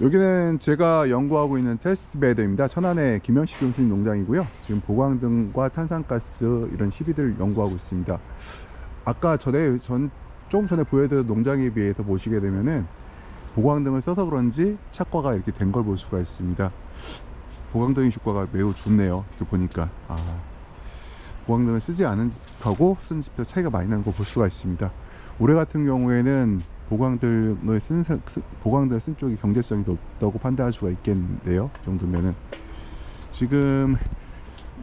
여기는 제가 연구하고 있는 테스트 베드입니다. 천안의 김영식 교수님 농장이고요. 지금 보강 등과 탄산가스 이런 시비들 연구하고 있습니다. 아까 전에 전 조금 전에 보여드린 농장에 비해서 보시게 되면은 보강 등을 써서 그런지 착과가 이렇게 된 걸 볼 수가 있습니다. 보강 등의 효과가 매우 좋네요. 이렇게 보니까 아, 보강 등을 쓰지 않은 집하고 쓴 집도 차이가 많이 나는 거 볼 수가 있습니다. 올해 같은 경우에는 보강등을 쓴 사- 쓰- 보강등을 쓴 쪽이 경제성이 높다고 판단할 수가 있겠는데요. 이 정도면은 지금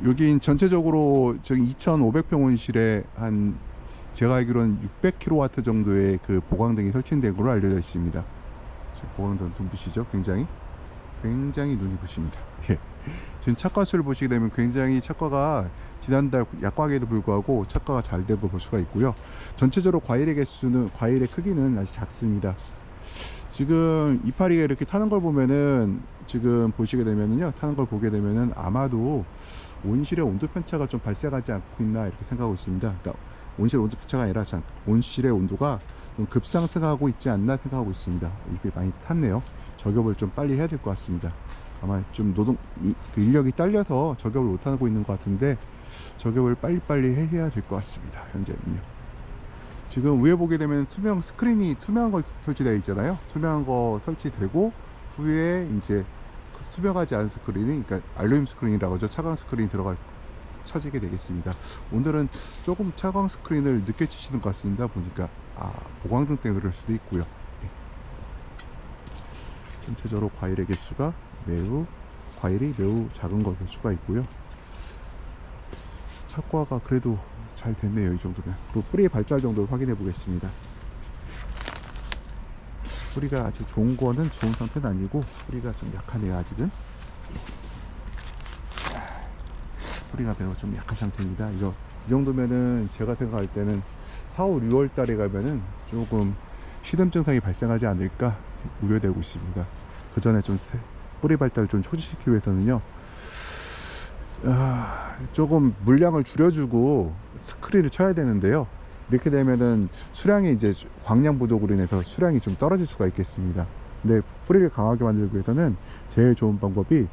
여기 전체적으로 저기 2,500평 온실에 한 제가 알기로는 600kW 정도의 그 보강등이 설치된 걸로 알려져 있습니다. 저 보강등 눈부시죠? 굉장히 굉장히 눈이 부십니다. 예. 지금 착과수를 보시게 되면 굉장히 착과가 지난달 약과에도 불구하고 착과가 잘 되고 볼 수가 있고요. 전체적으로 과일의 개수는 과일의 크기는 아주 작습니다. 지금 이파리가 이렇게 타는 걸 보면은 지금 보시게 되면은요 타는 걸 보게 되면은 아마도 온실의 온도 편차가 좀 발생하지 않고 있나 이렇게 생각하고 있습니다. 그러니까 온실 온도 편차가 아니라 참 온실의 온도가 좀 급상승하고 있지 않나 생각하고 있습니다. 이게 많이 탔네요. 저격을 좀 빨리 해야 될 것 같습니다. 아마 좀 노동 이- 그 인력이 딸려서 저격을 못 하고 있는 것 같은데 저격을 빨리빨리 해야 될 것 같습니다. 현재는요. 지금 위에 보게 되면 투명 스크린이 투명한 걸 설치되어 있잖아요. 투명한 거 설치되고 후에 이제 그 투명하지 않은 스크린이 그러니까 알루미늄 스크린이라고 하죠. 차광 스크린이 들어갈 쳐지게 되겠습니다. 오늘은 조금 차광 스크린을 늦게 치시는 것 같습니다. 보니까 아 보광등 때문에 그럴 수도 있고요. 네. 전체적으로 과일의 개수가 매우 과일이 매우 작은 걸 볼 수가 있고요. 착과가 그래도 잘 됐네요 이 정도면 그리고 뿌리의 발달 정도를 확인해 보겠습니다 뿌리가 아주 좋은 거는 좋은 상태는 아니고 뿌리가 좀 약하네요 아직은 뿌리가 매우 좀 약한 상태입니다 이거 이 정도면은 제가 생각할 때는 4, 5, 6월 달에 가면은 조금 시듬 증상이 발생하지 않을까 우려되고 있습니다 그 전에 좀 세- 뿌리 발달을 좀 초기시키기 위해서는요 아, 조금 물량을 줄여주고 스크린을 쳐야 되는데요. 이렇게 되면은 수량이 이제 광량 부족으로 인해서 수량이 좀 떨어질 수가 있겠습니다. 근데 뿌리를 강하게 만들기 위해서는 제일 좋은 방법이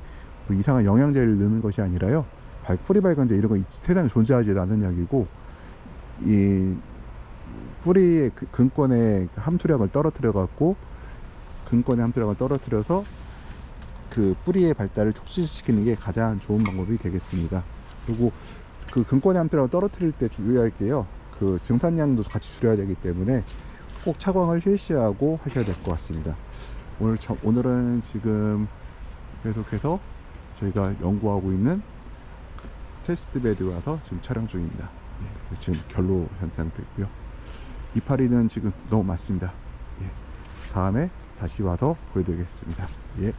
뭐 이상한 영양제를 넣는 것이 아니라요. 발, 뿌리 발간제 이런 거 이- 세상에 존재하지 않는 약이고 이 뿌리의 그 근권의 함수량을 떨어뜨려 갖고 근권의 함수량을 떨어뜨려서 그 뿌리의 발달을 촉진시키는 게 가장 좋은 방법이 되겠습니다. 그리고 그 근권의 함수량을 떨어뜨릴 때 주의할 게요. 그 증산량도 같이 줄여야 되기 때문에 꼭 차광을 실시하고 하셔야 될 것 같습니다. 오늘 저- 오늘은 지금 계속해서 저희가 연구하고 있는 그 테스트 베드 와서 지금 촬영 중입니다. 예, 지금 결로 현상 되고요. 이파리는 지금 너무 많습니다. 예, 다음에 다시 와서 보여드리겠습니다. 예.